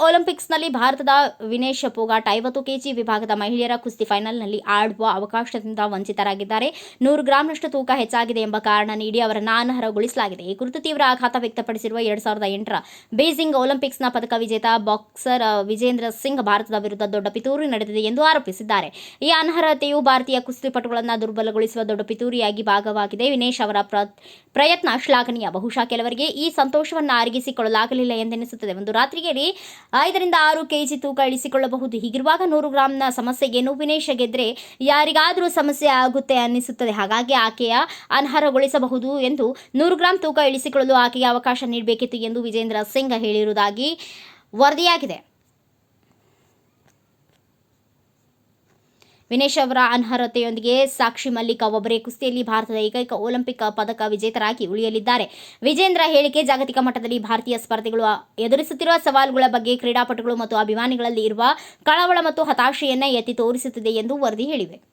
ಒಲಿಂಪಿಕ್ಸ್ನಲ್ಲಿ ಭಾರತದ ವಿನೇಶ್ ಪೋಗಾಟ್. ಐವತ್ತು ಕೆಜಿ ವಿಭಾಗದ ಮಹಿಳೆಯರ ಕುಸ್ತಿ ಫೈನಲ್ನಲ್ಲಿ ಆಡುವ ಅವಕಾಶದಿಂದ ವಂಚಿತರಾಗಿದ್ದಾರೆ. ನೂರು ಗ್ರಾಂನಷ್ಟು ತೂಕ ಹೆಚ್ಚಾಗಿದೆ ಎಂಬ ಕಾರಣ ನೀಡಿ ಅವರನ್ನು ಅನರ್ಹಗೊಳಿಸಲಾಗಿದೆ. ಈ ಕುರಿತು ತೀವ್ರ ಆಘಾತ ವ್ಯಕ್ತಪಡಿಸಿರುವ ಎರಡ್ ಸಾವಿರದ ಎಂಟರ ಬೀಜಿಂಗ್ ಒಲಿಂಪಿಕ್ಸ್ನ ಪದಕ ವಿಜೇತ ಬಾಕ್ಸರ್ ವಿಜೇಂದ್ರ ಸಿಂಗ್ ಭಾರತದ ವಿರುದ್ಧ ದೊಡ್ಡ ಪಿತೂರಿ ನಡೆದಿದೆ ಎಂದು ಆರೋಪಿಸಿದ್ದಾರೆ. ಈ ಅನರ್ಹತೆಯು ಭಾರತೀಯ ಕುಸ್ತಿಪಟುಗಳನ್ನು ದುರ್ಬಲಗೊಳಿಸುವ ದೊಡ್ಡ ಪಿತೂರಿಯಾಗಿ ಭಾಗವಾಗಿದೆ. ವಿನೇಶ್ ಅವರ ಪ್ರಯತ್ನ ಶ್ಲಾಘನೀಯ. ಬಹುಶಃ ಕೆಲವರಿಗೆ ಈ ಸಂತೋಷವನ್ನು ಅರಗಿಸಿಕೊಳ್ಳಲಾಗಲಿಲ್ಲ ಎಂದೆನಿಸುತ್ತದೆ. ಒಂದು ರಾತ್ರಿಯಲ್ಲಿ ಐದರಿಂದ ಆರು ಕೆಜಿ ತೂಕ ಇಳಿಸಿಕೊಳ್ಳಬಹುದು. ಹೀಗಿರುವಾಗ ನೂರು ಗ್ರಾಂನ ಸಮಸ್ಯೆಗೇನು ವಿನೇಶ ಗೆದ್ರೆ ಯಾರಿಗಾದರೂ ಸಮಸ್ಯೆ ಆಗುತ್ತೆ ಅನ್ನಿಸುತ್ತದೆ. ಹಾಗಾಗಿ ಆಕೆಯ ಅನರ್ಹಗೊಳಿಸಬಹುದು ಎಂದು ನೂರು ಗ್ರಾಂ ತೂಕ ಇಳಿಸಿಕೊಳ್ಳಲು ಆಕೆಗೆ ಅವಕಾಶ ನೀಡಬೇಕಿತ್ತು ಎಂದು ವಿಜೇಂದ್ರ ಸಿಂಗ್ ಹೇಳಿರುವುದಾಗಿ ವರದಿಯಾಗಿದೆ. ವಿನೇಶ್ ಅವರ ಅನರ್ಹತೆಯೊಂದಿಗೆ ಸಾಕ್ಷಿ ಮಲ್ಲಿಕ ಒಬ್ಬರೇ ಕುಸ್ತಿಯಲ್ಲಿ ಭಾರತದ ಏಕೈಕ ಒಲಿಂಪಿಕ್ ಪದಕ ವಿಜೇತರಾಗಿ ಉಳಿಯಲಿದ್ದಾರೆ. ವಿಜೇಂದ್ರ ಹೇಳಿಕೆ, ಜಾಗತಿಕ ಮಟ್ಟದಲ್ಲಿ ಭಾರತೀಯ ಸ್ಪರ್ಧೆಗಳು ಎದುರಿಸುತ್ತಿರುವ ಸವಾಲುಗಳ ಬಗ್ಗೆ ಕ್ರೀಡಾಪಟುಗಳು ಮತ್ತು ಅಭಿಮಾನಿಗಳಲ್ಲಿ ಇರುವ ಕಳವಳ ಮತ್ತು ಹತಾಶೆಯನ್ನ ಎತ್ತಿ ತೋರಿಸುತ್ತಿದೆ ಎಂದು ವರದಿ ಹೇಳಿವೆ.